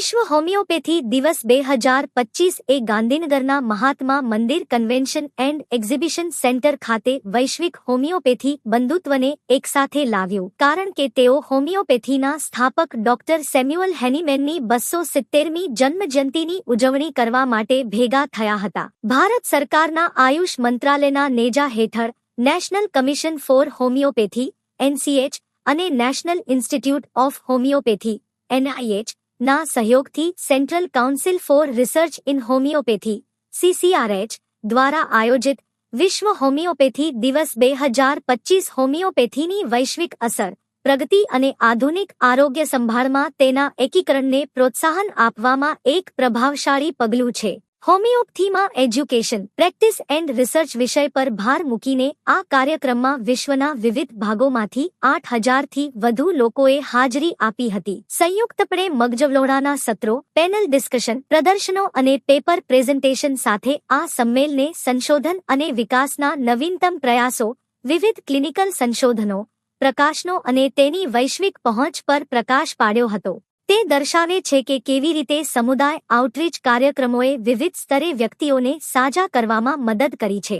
વિશ્વ હોમિયોપેથી દિવસ બે હજાર પચીસ એ ગાંધીનગરના Mahatma Mandir convention and exhibition centre ખાતે વૈશ્વિક હોમિયોપેથી બંધુત્વને એકસાથે લાવ્યું. કારણ કે તેઓ હોમિયોપેથીના સ્થાપક ડોક્ટર સેમ્યુઅલ હેનીમેનની બસો સિત્તેરમી જન્મજયંતિની ઉજવણી કરવા માટે ભેગા થયા હતા. ભારત સરકારના આયુષ મંત્રાલયના નેજા હેઠળ national commission for homoeopathy, NCH, અને national institute of homoeopathy, NIH ના સહયોગથી central council for research in homoeopathy, CCRH, દ્વારા આયોજિત વિશ્વ હોમિયોપેથી દિવસ બે હજાર પચીસ હોમિયોપેથીની વૈશ્વિક અસર, પ્રગતિ અને આધુનિક આરોગ્ય સંભાળમાં તેના એકીકરણને પ્રોત્સાહન આપવામાં એક પ્રભાવશાળી પગલું છે. હોમિયોપથીમાં એજ્યુકેશન, પ્રેક્ટિસ એન્ડ રિસર્ચ વિષય પર ભાર મૂકીને આ કાર્યક્રમમાં વિશ્વના વિવિધ ભાગોમાંથી આઠ હજારથી વધુ લોકોએ હાજરી આપી હતી. સંયુક્તપણે મગજવલોડાના સત્રો પેનલ ડિસ્કશન પ્રદર્શનો અને પેપર પ્રેઝન્ટેશન સાથે આ સંમેલને સંશોધન અને વિકાસના નવીનતમ પ્રયાસો, વિવિધ ક્લિનિકલ સંશોધનો, પ્રકાશનો અને તેની વૈશ્વિક પહોંચ પર પ્રકાશ પાડ્યો હતો. તે દર્શાવે છે કે કેવી રીતે સમુદાય આઉટરીચ કાર્યક્રમોએ વિવિધ સ્તરે વ્યક્તિઓને સાજા કરવામાં મદદ કરી છે.